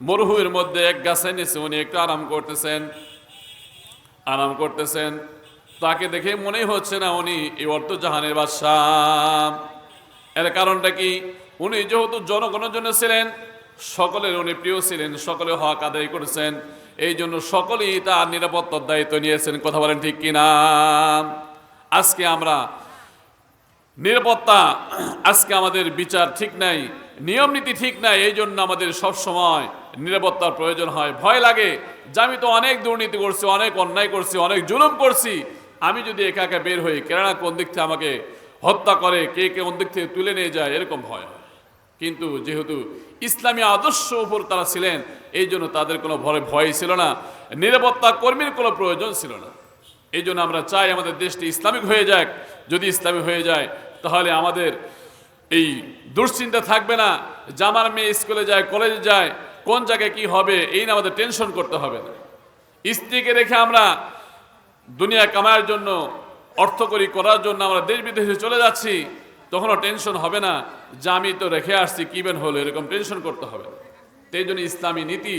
মরুভূমির মধ্যে এক গাছের নিচে উনি একটু আরাম করতেছেন আরাম করতেছেন। তাকে দেখে মনেই হচ্ছে না উনি এই অর্থ জাহানের বাদশাহ। এর কারণটা কি? উনি যেহেতু জনগণের জন্য ছিলেন, সকলের উনি প্রিয় ছিলেন, সকলে হক আদায় করেছেন, এই জন্য সকলেই তার নিরাপত্তার দায়িত্ব নিয়েছেন, কথা বলেন ঠিক কিনা? আজকে আমরা নিরাপত্তা, আজকে আমাদের বিচার ঠিক নাই নিয়ম নীতি ঠিক নাই, এই জন্য আমাদের সব সময় নিরাপত্তার প্রয়োজন হয়, ভয় লাগে। যে আমি তো অনেক দুর্নীতি করছি, অনেক অন্যায় করছি, অনেক জুলুম করছি। আমি যদি একা একা বের হই, কেননা কোন দিক থেকে আমাকে হত্যা করে, কে কে কোন দিক থেকে তুলে নিয়ে যায়, এরকম ভয় হয়। কিন্তু যেহেতু ইসলামী আদর্শ উপর তারা ছিলেন এই জন্য তাদের কোনো ভয় ভয় ছিল না। নিরাপত্তা কর্মীর কোনো প্রয়োজন ছিল না। এই জন্য আমরা চাই আমাদের দেশটি ইসলামিক হয়ে যাক। যদি ইসলামিক হয়ে যায়, তাহলে আমাদের এই দুশ্চিন্তা থাকবে না। যে আমার মেয়ে স্কুলে যায়, কলেজে যায় কোন জায়গায় কি হবে, এই না আমাদের টেনশন করতে হবে না। স্ত্রীকে রেখে আমরা দুনিয়া কামার জন্য, অর্থ করি করার জন্য আমরা দেশ বিদেশে চলে যাচ্ছি, তখনও টেনশন হবে না। যে আমি তো রেখে আসছি কিবেন হলো, এরকম টেনশন করতে হবে না। সেই জন্য ইসলামী নীতি,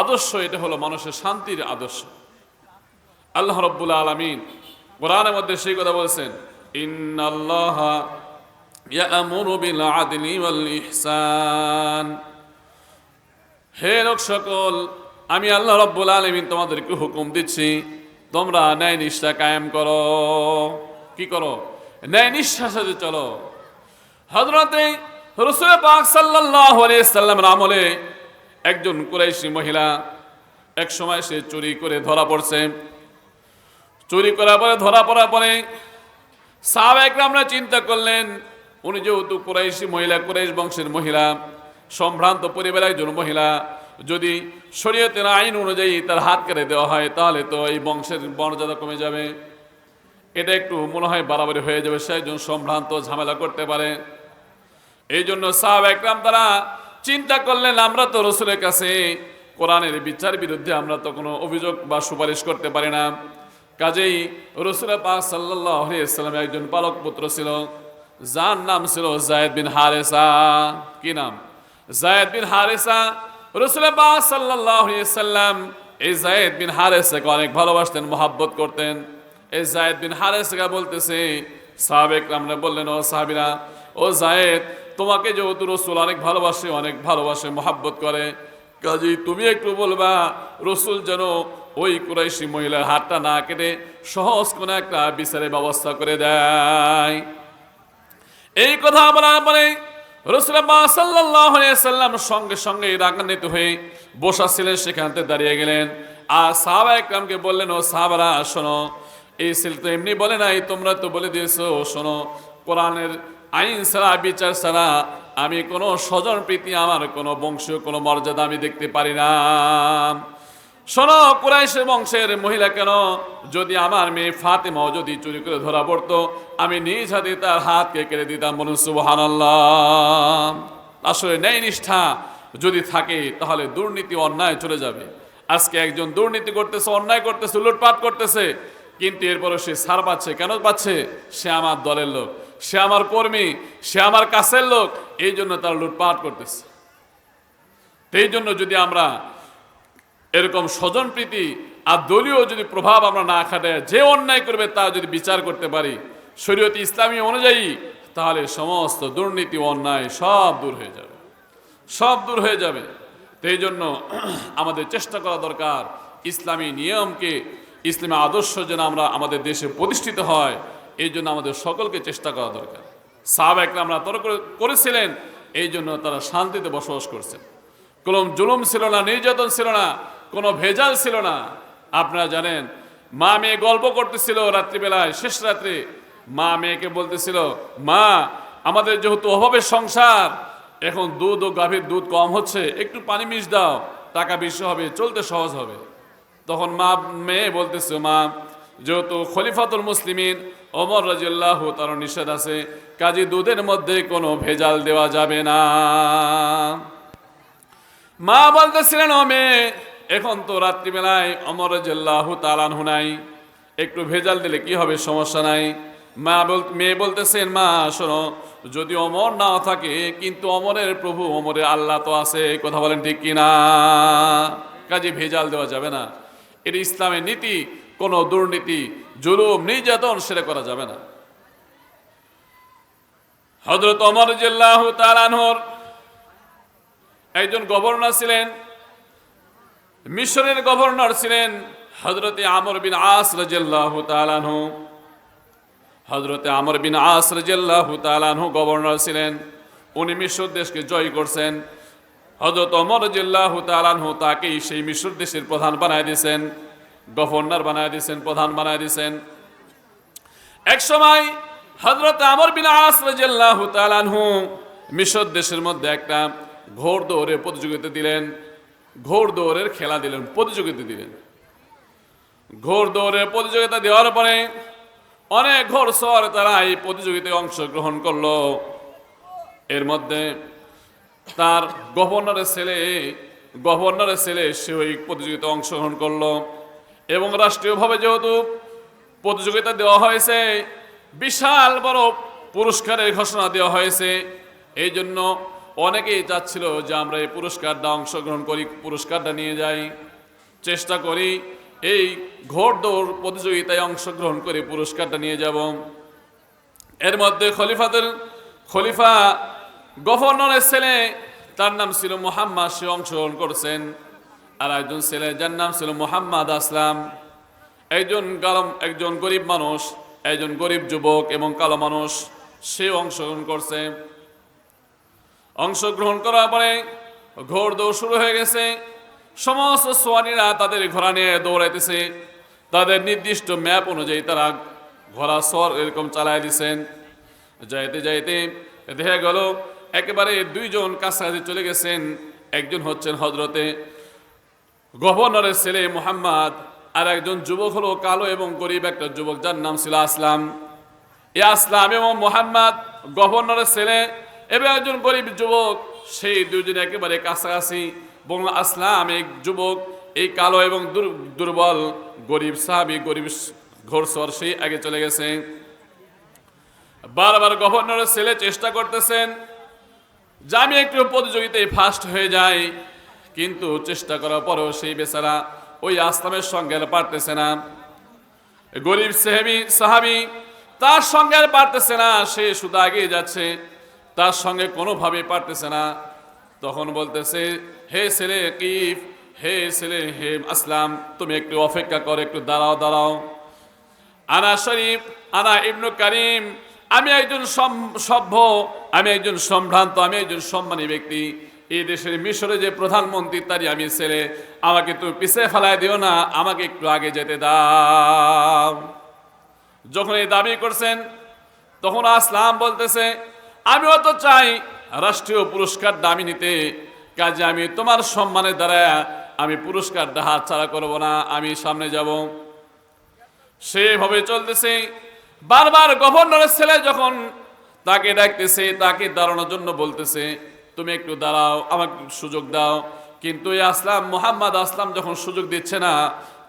আদর্শ, এটা হলো মানুষের শান্তির আদর্শ। আল্লাহ রব্বুল আলমিন কোরআনের মধ্যে সেই কথা বলছেন, ইন্নাল্লাহ ইয়ামুরু বিল আদলি ওয়াল ইহসান। হে লোক সকল, আমি আল্লাহ রব্বুল আলমিন তোমাদেরকে হুকুম দিচ্ছি, তোমরা ন্যায় নিষ্ঠা কায়েম করো। কি করো? ন্যায় নিষ্ঠার সাথে চলো। হজরতে রসুল পাক সাল্লাহ সাল্লামের আমলে একজন কুরাইশি মহিলা এক সময় সে চুরি করে ধরা পড়ছে। চুরি করার পরে, ধরা পড়ার পরে সাহাবা আমরা চিন্তা করলেন, উনি যেহেতু কুরাইশি মহিলা, কুরাইশ বংশের মহিলা সম্ভ্রান্ত পরিবারের একজন মহিলা, যদি শরীয়তের আইন অনুযায়ী তার হাত কেটে দেওয়া হয়, তাহলে তো এই বংশের মর্যাদা কমে যাবে। এটা একটু মনে হয় বাড়াবাড়ি হয়ে যাবে, সে একজন সম্ভ্রান্ত ঝামেলা করতে পারে। এই জন্য সাহাব একরাম তারা চিন্তা করলেন, আমরা তো রসুলের কাছে কোরআনের বিচার বিরুদ্ধে আমরা তো কোনো অভিযোগ বা সুপারিশ করতে পারি না। কাজেই রসুল পাক সাল্লাহ ইসলামের একজন পালক পুত্র ছিল, যার নাম ছিল জায়দ বিন হারেসা। কি নাম? জায়দ বিন হারেসা, রসুল পাক সাল্লাহ সাল্লাম এই জায়দ বিন হারেসাকে অনেক ভালোবাসতেন, মোহাব্বত করতেন। এই জায়দ বিন হারেসাকে বলতেছে সাহাবেক আমরা বললেন, ও সাহাবিরা, ও জায়েদ, তোমাকে যেহেতু রসুল অনেক ভালোবাসে অনেক ভালোবাসে, মোহাব্বত করে, কাজেই তুমি একটু বলবা, রসুল যেন ওই কুরাইশি মহিলার হাতটা না কেটে সহজ কোনো একটা বিচারের ব্যবস্থা করে দেয়। এই কথা বলার পরে রসুল্লাহ সাল্লাহ সাল্লাম সঙ্গে সঙ্গে রাগান্বিত হয়ে বসা ছিলেন সেখান থেকে দাঁড়িয়ে গেলেন। আর সাহাবা একরামকে বললেন, ও সাহাবারা, শোনো, এই সিল তো এমনি বলে নাই, তোমরা তো বলে দিয়েছ, শোনো, কোরআনের আইন ছাড়া, বিচার ছাড়া আমি কোনো স্বজন প্রীতি আমার কোনো বংশীয় কোনো মর্যাদা আমি দেখতে পারি না। শোনো কুরাইশের বংশের মহিলা কেন? যদি আমার মেয়ে ফাতেমাও যদি চুরি করে ধরা পড়তো, আমি নিজ হাতে তার হাতকে কেড়ে দিতাম বলুন সুবহান আসলে ন্যায় নিষ্ঠা যদি থাকে, তাহলে দুর্নীতি অন্যায় চলে যাবে। আজকে একজন দুর্নীতি করতেছে, অন্যায় করতেছে, লুটপাট করতেছে, কিন্তু এরপরে সে সার পাচ্ছে। কেন পাচ্ছে? সে আমার দলের লোক, সে আমার কর্মী, সে আমার কাছের লোক, এই জন্য তার লুটপাট করতেছে। এই জন্য যদি আমরা এরকম স্বজন প্রীতি আর দলীয় যদি প্রভাব আমরা না খাটে যে অন্যায় করবে তা যদি বিচার করতে পারি, শরীয়ত ইসলামী অনুযায়ী, তাহলে সমস্ত দুর্নীতি, অন্যায় সব দূর হয়ে যাবে। সব দূর হয়ে যাবে। তো এই জন্য আমাদের চেষ্টা করা দরকার ইসলামী নিয়মকে, ইসলামী আদর্শ যেন আমরা আমাদের দেশে প্রতিষ্ঠিত হয়, এই জন্য আমাদের সকলকে চেষ্টা করা দরকার। সাহাব আমরা তর্ক করেছিলেন, এই জন্য তারা শান্তিতে বসবাস করছেন। কোনো জুলুম ছিল না, নির্যাতন ছিল না কোনো ভেজাল ছিল না। আপনারা জানেন, মা মেয়ে গল্প করতেছিল রাত্রিবেলায়, শেষ রাত্রে মা মেয়েকে বলতেছিল, মা, আমাদের যেহেতু অভাবের সংসার, এখন দুধ ও গাভীর দুধ কম হচ্ছে, একটু পানি মিশ দাও, টাকা বেশি হবে, চলতে সহজ হবে। তখন মা মেয়ে বলতেছে, মা, যেহেতু খলিফাতুল মুসলিমিন ওমর রাজিয়াল্লাহ তার নিষেধ আছে, কাজী দুধের মধ্যে কোনো ভেজাল দেওয়া যাবে না। মা বলতেছিলেন, ও মেয়ে এখন তো রাত্রিবেলায় অমর জেল্লাহু তালানহু নাই। একটু ভেজাল দিলে কি হবে, সমস্যা নাই। মা বল, মেয়ে বলতেছেন, মা, শোনো, যদি অমর না থাকে, কিন্তু অমরের প্রভু, অমরের আল্লাহ তো আছে, কথা বলেন ঠিক কিনা? কাজে ভেজাল দেওয়া যাবে না। এটা ইসলামের নীতি, কোনো দুর্নীতি, জুলুম, নির্যাতন সেটা করা যাবে না। হজরত অমর জিল্লাহ তালানহর একজন গভর্নর ছিলেন। মিশরের গভর্নর ছিলেন হজরতে আমর বিন আস রাজিয়াল্লাহু তাআলাহু হজরতে আমর বিন আস রাজিয়াল্লাহু তাআলাহু গভর্নর ছিলেন। উনি মিশর দেশকে জয় করছেন। হজরত অমর রাজিয়াল্লাহু তাআলাহু তাকেই সেই মিশর দেশের প্রধান বানায় দিয়েছেন। গভর্নর বানায় দিয়েছেন, প্রধান বানায় দিয়েছেন। এক সময় হজরত আমর বিন আস রাজিয়াল্লাহু তাআলাহু মিশর দেশের মধ্যে একটা ঘোড় দৌড়ে প্রতিযোগিতা দিলেন। ঘোড় দৌড়ের খেলা দিলেন, প্রতিযোগিতা দিলেন। ঘোড় দৌড়ের প্রতিযোগিতা দেওয়ার পরে অনেক ঘোড় সর তারা এই প্রতিযোগিতায় অংশগ্রহণ করল। এর মধ্যে তার গভর্নরের ছেলে গভর্নরের ছেলে সে ওই প্রতিযোগিতায় অংশগ্রহণ করল এবং রাষ্ট্রীয়ভাবে যেহেতু প্রতিযোগিতা দেওয়া হয়েছে, বিশাল বড় পুরস্কারের ঘোষণা দেওয়া হয়েছে, এই জন্য অনেকেই চাচ্ছিল যে আমরা এই পুরস্কারটা অংশগ্রহণ করি, পুরস্কারটা নিয়ে যাই। চেষ্টা করি, এই ঘোড় দৌড় প্রতিযোগিতায় অংশগ্রহণ করে পুরস্কারটা নিয়ে যাব। এর মধ্যে খলিফাদের, খলিফা গভর্নরের ছেলে, তার নাম ছিল মোহাম্মদ, সে অংশগ্রহণ করছেন। আর একজন ছেলে, যার নাম ছিল মোহাম্মদ আসলাম। একজন কালম, একজন গরিব মানুষ, একজন গরিব যুবক এবং কালো মানুষ, সে অংশগ্রহণ করছে। অংশগ্রহণ করার পরে ঘোড় দৌড় শুরু হয়ে গেছে। সমস্ত সোয়ানিরা তাদের ঘোড়া নিয়ে দৌড়াইতেছে। তাদের নির্দিষ্ট ম্যাপ অনুযায়ী তারা ঘোড়া সর এরকম চালায় দিছেন। যাইতে যাইতে দেখা গেল, একেবারে দুইজন কাছাকাছি চলে গেছেন। একজন হচ্ছেন হজরতে গভর্নরের ছেলে মোহাম্মদ আর একজন যুবক হলো কালো এবং গরিব একটা যুবক যার নাম ছিল আসলাম। এ আসলাম এবং মোহাম্মদ গভর্নরের ছেলে এবং একজন গরিব যুবক, সেই দুজন একেবারে কাছাকাছি। এবং আসলাম, এক যুবক, এই কালো এবং দুর- দুর্বল গরিব সাহাবি, গরিব ঘোরসর, সেই আগে চলে গেছে। বারবার গভর্নরের ছেলে চেষ্টা করতেছেন যে আমি একটু প্রতিযোগিতায় ফার্স্ট হয়ে যাই কিন্তু চেষ্টা করার পরেও সেই বেচারা ওই আসলামের সঙ্গে পারতেছে না। গরিব সাহেবি, সাহাবি, তার সঙ্গে আর পারতেছে না, সে শুধু আগিয়ে যাচ্ছে। তার সঙ্গে কোনোভাবে পারতেছে না। তখন বলতেছে, হে ছেলে কিফ, হে ছেলে হে আসলাম, তুমি একটু অপেক্ষা করো, একটু দাঁড়াও দাঁড়াও। আনা শরীফ, আনা ইবনু কারিম, আমি একজন সভ্য, আমি একজন সম্ভ্রান্ত, আমি একজন সম্মানী ব্যক্তি। এই দেশের মিশরে যে প্রধানমন্ত্রী, তারই আমি ছেলে। আমাকে তুমি পিছিয়ে ফেলায় দিও না, আমাকে একটু আগে যেতে দাও। যখন এই দাবি করছেন, তখন আসলাম বলতেছে আমিও তো চাই রাষ্ট্রীয় পুরস্কার দামি নিতে। কাজে আমি তোমার সম্মানের দ্বারা আমি পুরস্কারটা হাত ছাড়া করব না, আমি সামনে যাব। সেভাবে চলতেছে। বারবার গভর্নরের ছেলে যখন তাকে ডাকতেছে, তাকে দাঁড়ানোর জন্য বলতেছে, তুমি একটু দাঁড়াও, আমাকে সুযোগ দাও। কিন্তু এই আসলাম, মোহাম্মদ আসলাম যখন সুযোগ দিচ্ছে না,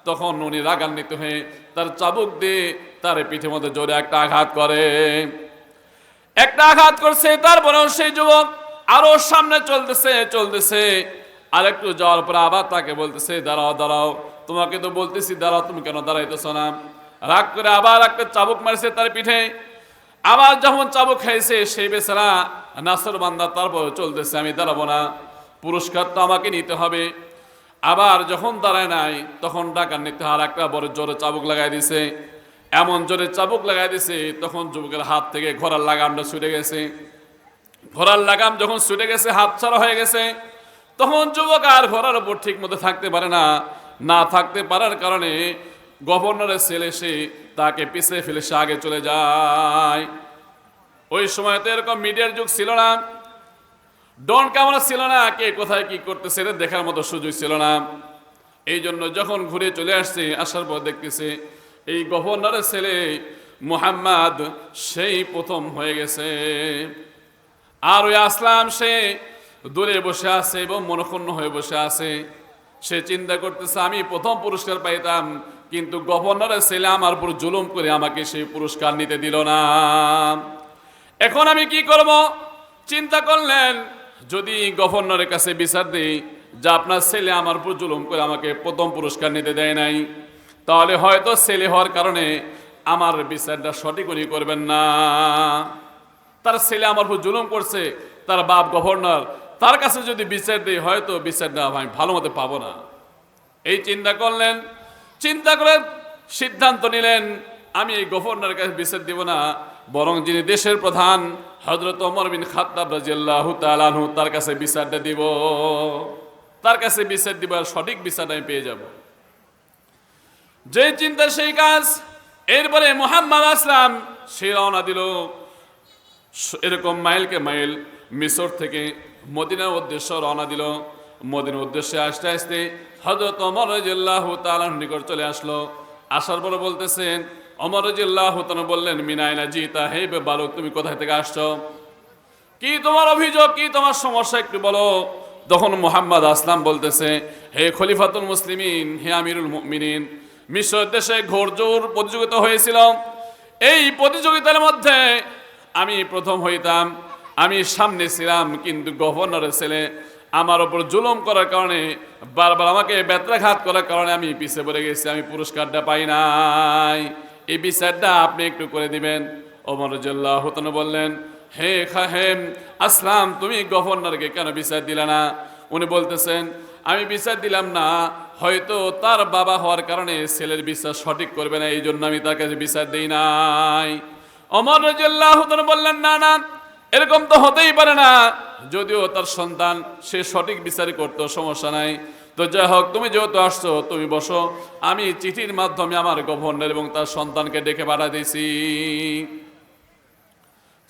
তখন উনি রাগান্বিত হয়ে তার চাবুক দিয়ে তার পিঠের মধ্যে জোরে একটা আঘাত করে। একটা আঘাত করছে, তারপরেও সেই যুবক আরও সামনে চলতেছে চলতেছে। আর একটু যাওয়ার পর আবার তাকে বলতেছে, দাঁড়াও দাঁড়াও, তোমাকে তো বলতেছি, দাঁড়াও, তুমি কেন দাঁড়াইতেছ না? রাগ করে আবার একটা চাবুক মারছে তার পিঠে। আবার যখন চাবুক খাইছে, সেই বেচারা নাসর বান্দা তারপর চলতেছে, আমি দাঁড়াবো না, পুরস্কার তো আমাকে নিতে হবে। আবার যখন দাঁড়ায় নাই, তখন ডাকার নিতে আর একটা বড় জোরে চাবুক লাগাই দিছে। এমন জোরে চাবুক লাগাই দিছে, তখন যুবকের হাত থেকে ঘোড়ার লাগামটা ছুটে গেছে। ঘোড়ার লাগাম যখন ছুটে গেছে, হাত ছাড়া হয়ে গেছে, তখন যুবক আর ঘোড়ার উপর ঠিক মতো থাকতে পারে না। না থাকতে পারার কারণে গভর্নরের ছেলে সে তাকে পিছিয়ে ফেলে সে আগে চলে যায়। ওই সময় তো এরকম মিডিয়ার যুগ ছিল না। ডন ক্যামেরা ছিল না, কে কোথায় কি করতেছে দেখার মতো সুযোগ ছিল না। এই জন্য যখন ঘুরে চলে আসছে, আসার পর দেখতেছে এই গভর্নরের ছেলে মুহাম্মদ, সেই প্রথম হয়ে গেছে। আর ওই আসলাম, সে দূরে বসে আছে এবং মনক্ষুণ্ণ হয়ে বসে আছে। সে চিন্তা করতেছে, আমি প্রথম পুরস্কার পাইতাম, কিন্তু গভর্নরের ছেলে আমার উপর জুলুম করে আমাকে সেই পুরস্কার নিতে দিল না। এখন আমি কি করব? চিন্তা করলেন, যদি গভর্নরের কাছে বিচার দিই, যে আপনার ছেলে আমার উপর জুলুম করে আমাকে প্রথম পুরস্কার নিতে দেয় নাই তাহলে হয়তো ছেলে হওয়ার কারণে আমার বিচারটা সঠিক উনি করবেন না। তার ছেলে আমার উপর জুলুম করছে, তার বাপ গভর্নর, তার কাছে যদি বিচার দিই, হয়তো বিচারটা আমি ভালো মতো পাবো না। এই চিন্তা করলেন, চিন্তা করে সিদ্ধান্ত নিলেন, আমি এই গভর্নরের কাছে বিচার দিব না, বরং যিনি দেশের প্রধান হজরত অমর বিন খাত্তাব রাজিয়াল্লাহু তাআলাহু তার কাছে বিচারটা দিব। তার কাছে বিচার দিব আর সঠিক বিচারটা আমি পেয়ে যাব। যে চিন্তা সেই কাজ, এরপরে মোহাম্মদ আসলাম, সে রওনা দিল। এরকম মাইলকে মাইল মিশর থেকে মদিনার উদ্দেশ্য রওনা দিল। মদিনার উদ্দেশ্যে আসতে আসতে হজরত অমর রাজিয়াল্লাহু তাআলার নিকট চলে আসলো। আসার পরে বলতেছেন অমর রাজিয়াল্লাহু তাআলা বললেন মিনাইনা জিতা হে বে বালক তুমি কোথায় থেকে আসছো? কি তোমার অভিযোগ, কি তোমার সমস্যা একটু বলো। তখন মোহাম্মদ আসলাম বলতেছে, হে খলিফাতুল মুসলিমিন, হে আমিরুল মুমিনিন মিশর দেশে ঘোরজোর প্রতিযোগিতা হয়েছিল এই প্রতিযোগিতার মধ্যে আমি প্রথম হইতাম। আমি সামনে ছিলাম কিন্তু গভর্নরের ছেলে। আমার ওপর জুলুম করার কারণে, বারবার আমাকে ব্যত্রাঘাত করার কারণে আমি পিছিয়ে পড়ে গেছি। আমি পুরস্কারটা পাই নাই। এই বিচারটা আপনি একটু করে দিবেন। ওমর জল্লাহ বললেন, হে খাহেম, আসলাম, তুমি গভর্নরকে কেন বিচার দিলে না? উনি বলতেছেন আমি বিচার দিলাম না, হয়তো তার বাবা হওয়ার কারণে ছেলের বিশ্বাস সঠিক করবে না এই জন্য আমি তার কাছে বিচার দিই নাই। অমর রাজিয়াল্লাহ বললেন, না না, এরকম তো হতেই পারে না। যদিও তার সন্তান, সে সঠিক বিচারই করতো, সমস্যা নাই। তো যাই হোক, তুমি যেহেতু আসছো, তুমি বসো। আমি চিঠির মাধ্যমে আমার গভর্নর এবং তার সন্তানকে ডেকে পাঠা দিয়েছি।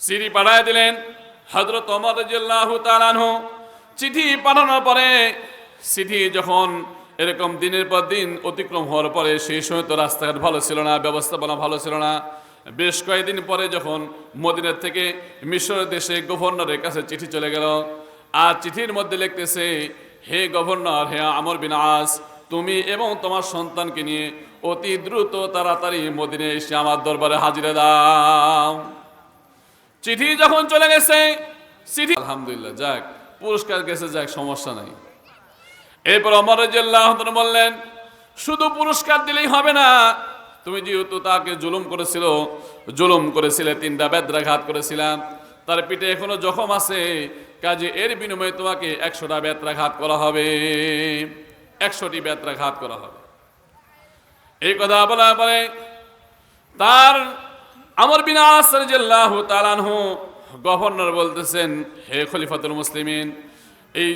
চিঠি পাঠায় দিলেন হজরত অমর রাজিয়াল্লাহু চিঠি পাঠানোর পরে চিঠি যখন এরকম দিনের পর দিন অতিক্রম হওয়ার পরে সেই সময় তো রাস্তাঘাট ভালো ছিল না, ব্যবস্থাপনা ভালো ছিল না। বেশ কয়েকদিন পরে যখন মদিনার থেকে মিশরের দেশে গভর্নরের কাছে চিঠি চলে গেল। আর চিঠির মধ্যে লিখতেছে, হে গভর্নর, হে আমর বিন আস, তুমি এবং তোমার সন্তানকে নিয়ে অতি দ্রুত তাড়াতাড়ি মদিনে এসে আমার দরবারে হাজিরা দাও। চিঠি যখন চলে গেছে চিঠি আলহামদুলিল্লাহ, যাক, পুরস্কার গেছে, যাক, সমস্যা নাই। এরপর অমর বললেন, শুধু পুরস্কার দিলেই হবে না। তুমি যেহেতু তাকে জুলুম করেছিল, জুলুম করেছিলে, তিনটা বেদ্রাঘাত করেছিলাম। তার পিঠে এখনও জখম আছে। কাজে এর বিনিময়ে তোমাকে একশোটা বেত্রাঘাত করা হবে। একশোটি বেত্রাঘাত করা হবে। এই কথা বলার পরে তার আমর বিন আসরাহ তালানহু গভর্নর বলতেছেন, হে খলিফাতুল মুসলিমিন, এই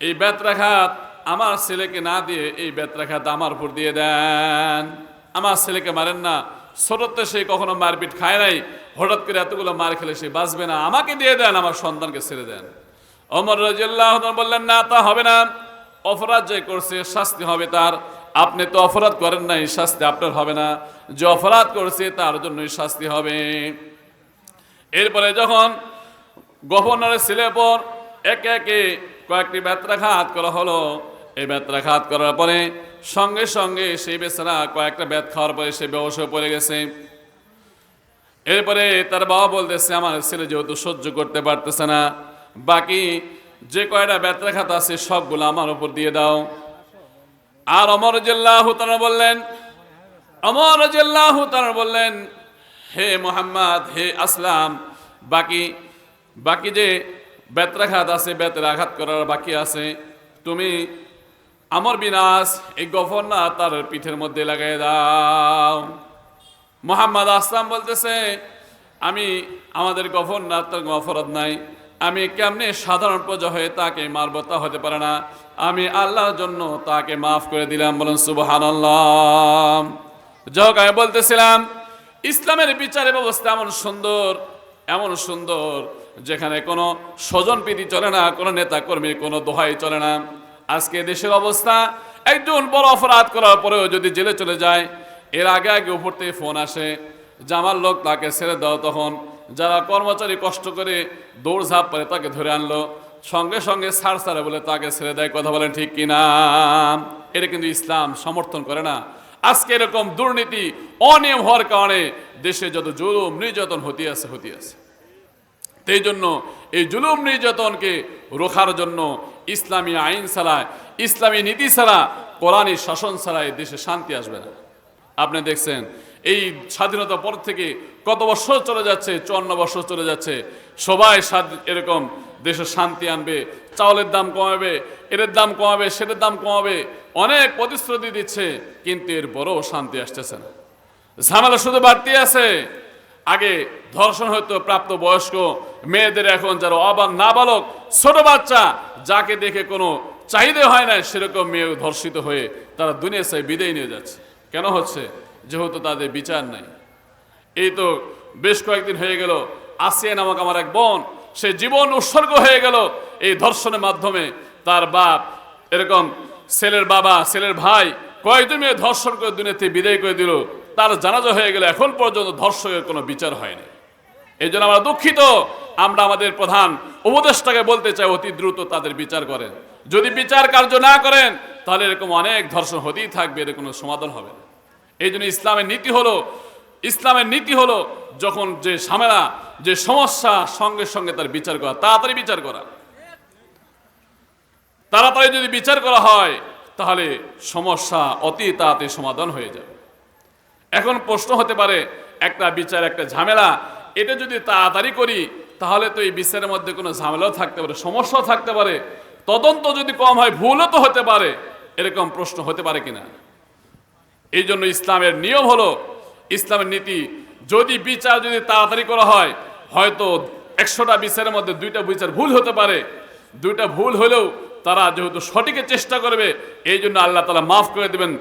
এই বেত্রাঘাত আমার ছেলেকে না দিয়ে এই বেত্রাঘাত আমার উপর দিয়ে দেন। আমার ছেলেকে মারেন না। ছোটতে সে কখনো মারপিট খায় নাই। হঠাৎ করে এতগুলো মার খেলে সে বাঁচবে না। আমাকে দিয়ে দেন, আমার সন্তানকে ছেড়ে দেন। অমর রাজিয়াল্লাহ বললেন, না, তা হবে না। অপরাধ যে করছে, শাস্তি হবে তার। আপনি তো অপরাধ করেন নাই, শাস্তি আপনার হবে না। যে অপরাধ করছে, তার জন্যই শাস্তি হবে। এরপরে যখন গভর্নরের ছেলের পর একে একে কয়েকটি ব্যত্রাঘাত করা হলো এই ব্যত্রাঘাত করার পরে সঙ্গে সঙ্গে সেই বেচারা কয়েকটা ব্যাত খাওয়ার পরে সে ব্যবসায় পড়ে গেছে। এরপরে তার বাবা বলতেছে, আমার ছেলে যেহেতু সহ্য করতে পারতেছে না, বাকি যে কয়টা ব্যত্রাঘাত আছে সবগুলো আমার উপর দিয়ে দাও। আর অমর জিল্লাহ বললেন, অমর জিল্লাহ বললেন, হে মোহাম্মদ, হে আসলাম, বাকি বাকি যে বেত্রাঘাত আছে বেতের আঘাত করার বাকি আছে, তুমি আমর বিনাশ, এই গভর্নর তার পিঠের মধ্যে লাগাই দাও। মোহাম্মদ আসলাম বলতেছে, আমি, আমাদের গভর্নর তার অপরাধ নাই। আমি কেমনে সাধারণ প্রজা হয়ে তাকে মারব তা হতে পারে না। আমি আল্লাহর জন্য তাকে মাফ করে দিলাম। বলুন সুবহান যাক আমি বলতেছিলাম, ইসলামের বিচারের ব্যবস্থা এমন সুন্দর এমন সুন্দর, যেখানে কোনো স্বজন প্রীতি চলে না, কোনো নেতা কর্মীর কোনো দোহাই চলে না। আজকে দেশের অবস্থা, একজন বড় অপরাধ করার পরেও যদি জেলে চলে যায়, এর আগে আগে উপর থেকে ফোন আসে জামার লোক তাকে ছেড়ে দাও তখন। যারা কর্মচারী কষ্ট করে দৌড়ঝাঁপ করে তাকে ধরে আনলো। সঙ্গে সঙ্গে সার সারে বলে তাকে ছেড়ে দেয়, কথা বলেন ঠিক কিনা? এটা কিন্তু ইসলাম সমর্থন করে না। আজকে এরকম দুর্নীতি, অনিয়ম হওয়ার কারণে দেশে যত জুলুম, নির্যাতন হতে আছে হতে আছে। এই জন্য এই জুলুম, নির্যাতনকে রোখার জন্য ইসলামী আইন ছাড়া, ইসলামী নীতি ছাড়া কোরআনী শাসন ছাড়া এই দেশে শান্তি আসবে না। আপনি দেখছেন, এই স্বাধীনতার পর থেকে কত বছর চলে যাচ্ছে, চুয়ান্ন বছর চলে যাচ্ছে, সবাই এরকম দেশে শান্তি আনবে, চাউলের দাম কমাবে এর দাম কমাবে সেটার দাম কমাবে, অনেক প্রতিশ্রুতি দিচ্ছে, কিন্তু এর বড় শান্তি আসতেছে না। ঝামেলা শুধু বাড়তি আছে। আগে ধর্ষণ হতো প্রাপ্ত বয়স্ক মেয়েদের এখন যারা অবাক নাবালক, ছোট বাচ্চা যাকে দেখে কোনো চাহিদা হয় না সেরকম মেয়ে ধর্ষিত হয়ে তারা দুনিয়া চাই বিদায় নিয়ে যাচ্ছে। কেন হচ্ছে? যেহেতু তাদের বিচার নাই। এই তো বেশ কয়েকদিন হয়ে গেল আসিয়া নামক আমার এক বোন, সে জীবন উৎসর্গ হয়ে গেল। এই ধর্ষণের মাধ্যমে তার বাপ, এরকম ছেলের বাবা, ছেলের ভাই, কয়েকজন মেয়ে ধর্ষণ করে দুনিয়াতে বিদায় করে দিল। তার জানাজা হয়ে গেল, এখন পর্যন্ত ধর্ষকের কোনো বিচার হয়নি। এই জন্য আমরা দুঃখিত। আমরা আমাদের প্রধান উপদেষ্টাকে বলতে চাই, অতি দ্রুত তাদের বিচার করেন। যদি বিচার কার্য না করেন, তাহলে এরকম অনেক ধর্ষণ হতেই থাকবে, এর কোনো সমাধান হবে না। এই জন্য ইসলামের নীতি হলো, ইসলামের নীতি হলো যখন যে ঝামেলা, যে সমস্যা সঙ্গে সঙ্গে তার বিচার করা, তাড়াতাড়ি বিচার করা। তাড়াতাড়ি যদি বিচার করা হয়, তাহলে সমস্যা অতি তাড়াতাড়ি সমাধান হয়ে যাবে। এখন প্রশ্ন হতে পারে, একটা বিচার, একটা ঝামেলা এটা যদি তাড়াতাড়ি করি, তাহলে তো এই বিশ্বের মধ্যে কোনো ঝামেলাও থাকতে পারে, সমস্যাও থাকতে পারে। তদন্ত যদি কম হয়, ভুলও তো হতে পারে। এরকম প্রশ্ন হতে পারে কিনা? এই জন্য ইসলামের নিয়ম হলো, ইসলামের নীতি, যদি বিচার যদি তাড়াতাড়ি করা হয়, হয়তো একশোটা বিচারের মধ্যে দুইটা বিচার ভুল হতে পারে। দুইটা ভুল হলেও তারা যেহেতু সঠিকের চেষ্টা করবে, এই জন্য আল্লাহ তালা মাফ করে দেবেন।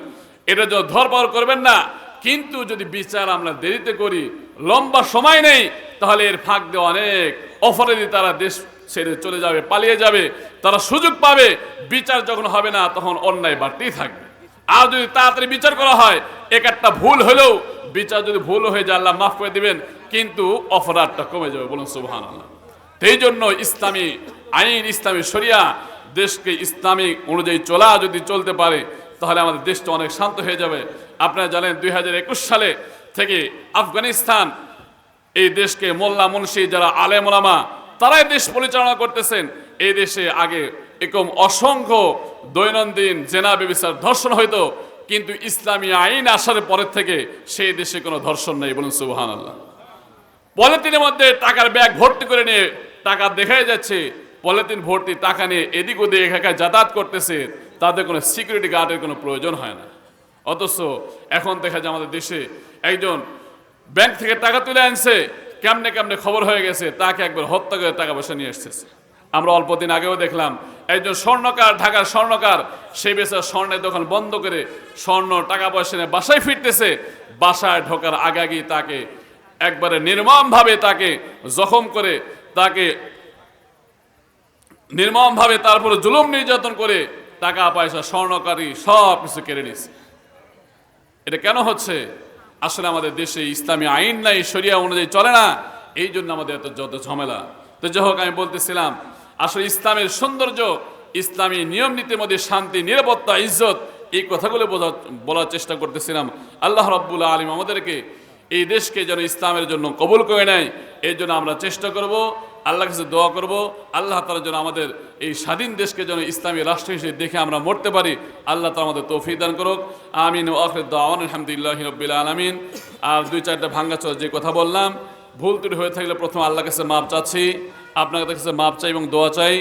এটা জন্য ধরপর করবেন না। কিন্তু যদি বিচার আমরা দেরিতে করি লম্বা সময় নেই, তাহলে এর ফাঁক দিয়ে অনেক। অফারে তারা দেশ ছেড়ে চলে যাবে, পালিয়ে যাবে। তারা সুযোগ পাবে, বিচার যখন হবে না, তখন অন্যায় বাড়তেই থাকবে। আর যদি তাড়াতাড়ি বিচার করা হয়, এক একটা ভুল হলেও বিচার যদি ভুল হয়ে যায়, আল্লাহ মাফ করে দিবেন, কিন্তু অপরাধটা কমে যাবে, বলুন সুবহান আল্লাহ এই জন্য ইসলামী আইন, ইসলামী শরিয়া, দেশকে ইসলামিক অনুযায়ী চলা যদি চলতে পারে, তাহলে আমাদের দেশটা অনেক শান্ত হয়ে যাবে। আপনারা জানেন, দুই হাজার একুশ সালে থেকে আফগানিস্তান, এই দেশকে মোল্লা মুন্সি যারা আলেম ওলামা, তারাই দেশ পরিচালনা করতেছেন। এই দেশে আগে এরকম অসংখ্য দৈনন্দিন জেনা বেবিচার ধর্ষণ হইতো, কিন্তু ইসলামী আইন আসার পরের থেকে সেই দেশে কোনো ধর্ষণ নেই বলুন সুবহান আল্লাহ পলিথিনের মধ্যে টাকার ব্যাগ ভর্তি করে নিয়ে টাকা দেখাই যাচ্ছে, পলিথিন ভর্তি টাকা নিয়ে এদিক ওদিক এখানে যাতায়াত করতেছে, তাদের কোনো সিকিউরিটি গার্ডের কোনো প্রয়োজন হয় না। অথচ এখন দেখা যায় আমাদের দেশে একজন ব্যাংক থেকে টাকা তুলে আনছে, কেমনে কেমনে খবর হয়ে গেছে, তাকে একবার হত্যা করে টাকা পয়সা নিয়ে এসতেছে আমরা অল্প দিন আগেও দেখলাম, একজন স্বর্ণকার, ঢাকার স্বর্ণকার সেই বেচার স্বর্ণের দোকান বন্ধ করে স্বর্ণ, টাকা পয়সা নিয়ে বাসায় ফিরতেছে। বাসায় ঢোকার আগে আগেই তাকে একবারে নির্মমভাবে তাকে জখম করে, তাকে নির্মমভাবে তারপরে জুলুম নির্যাতন করে টাকা, পয়সা, স্বর্ণকারী সব কিছু কেড়ে নিছে এটা কেন হচ্ছে? আসলে আমাদের দেশে ইসলামী আইন নাই, শরিয়া অনুযায়ী চলে না। এই জন্য আমাদের এত যত ঝামেলা। তো যাই হোক, আমি বলতেছিলাম, আসলে ইসলামের সৌন্দর্য, ইসলামী নিয়ম নীতির মধ্যে শান্তি, নিরাপত্তা, ইজ্জত, এই কথাগুলো বোঝা, বলার চেষ্টা করতেছিলাম। আল্লাহ রব্বুল আলম আমাদেরকে এই দেশকে যেন ইসলামের জন্য কবুল করে নেয় এই জন্য আমরা চেষ্টা করব। আল্লাহ কাছে দোয়া করব। আল্লাহ তালা জন্য আমাদের এই স্বাধীন দেশকে যেন ইসলামী রাষ্ট্র হিসেবে দেখে আমরা মরতে পারি। আল্লাহ তালা আমাদের তৌফিক দান করুক। আমিন ও আখরে দাওয়ান আলহামদুলিল্লাহ রব্বিল আলমিন। আর দুই চারটা ভাঙ্গা চল যে কথা বললাম, ভুল ত্রুটি হয়ে থাকলে প্রথম আল্লাহ কাছে মাপ চাচ্ছি। আপনার কাছে মাপ চাই এবং দোয়া চাই।